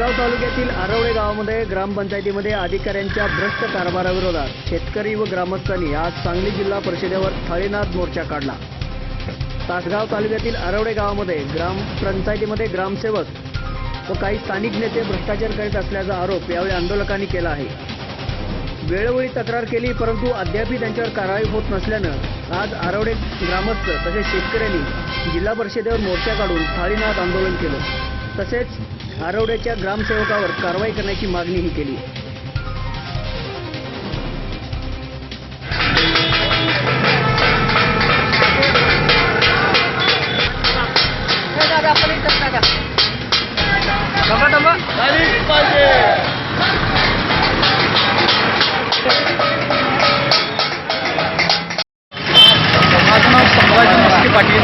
आरवडे गावामध्ये ग्रामपंचायतीमध्ये अधिकाऱ्यांच्या भ्रष्ट कारभाराविरोधात शेतकरी व ग्रामस्थांनी आज सांगली जिल्हा परिषदेवर थाळीनाथ मोर्चा काढला. तासगाव तालुक्यातील आरवडे गावामध्ये ग्रामपंचायतीमध्ये ग्रामसेवक व काही स्थानिक नेते भ्रष्टाचार करीत असल्याचा आरोप यावेळी आंदोलकांनी केला आहे. वेळोवेळी तक्रार केली परंतु अद्यापही त्यांच्यावर कारवाई होत नसल्यानं आज आरवडे ग्रामस्थ तसेच शेतकऱ्यांनी जिल्हा परिषदेवर मोर्चा काढून थाळीनाथ आंदोलन केलं. तसेच आरवड्याच्या ग्रामसेवकावर कारवाई करण्याची मागणीही केली. माझं नाव संभाजी मस्के पाटील.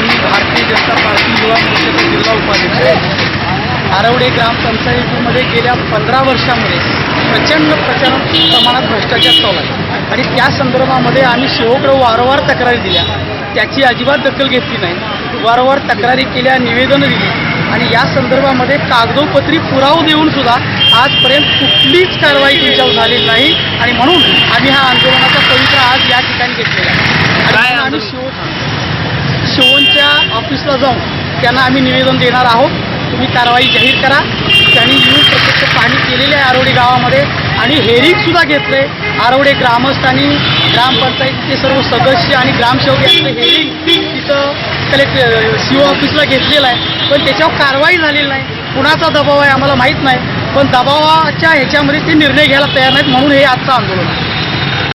मी भारतीय उपाध्यक्ष आरवडे ग्रामपंचायतीमध्ये गेल्या पंधरा वर्षामध्ये प्रचंड प्रचंड प्रमाणात भ्रष्टाचार चालू आहे. आणि त्या संदर्भामध्ये आम्ही शिवकडे वारंवार तक्रारी दिल्या. त्याची अजिबात दखल घेतली नाही. वारंवार तक्रारी केल्या निवेदनं दिली. आणि या संदर्भामध्ये कागदोपत्री पुरावा देऊन सुद्धा आजपर्यंत कुठलीच कारवाई त्यांच्यावर झालेली नाही. आणि म्हणून आम्ही हा आंदोलनाचा पवित्र आज या ठिकाणी घेतलेला आहे. आणि आम्ही शिव शिवणच्या ऑफिसला जाऊन त्यांना आम्ही निवेदन देणार आहोत. तुम्ही कारवाई जाहीर करा. त्यांनी येऊन प्रत्यक्ष पाहणी केलेली आहे आरोडे गावामध्ये आणि हेरिंगसुद्धा घेतलं घेतले आरोडे ग्रामस्थांनी ग्रामपंचायतीचे सर्व सदस्य आणि ग्रामसेवक यांचं हेरिंग तिथं कलेक्टर सी ऑफिसला घेतलेलं आहे. पण त्याच्यावर कारवाई झालेली नाही. कुणाचा दबाव आहे आम्हाला माहीत नाही. पण दबावाच्या ह्याच्यामध्ये ते निर्णय घ्यायला तयार नाहीत म्हणून हे आजचं आंदोलन आहे.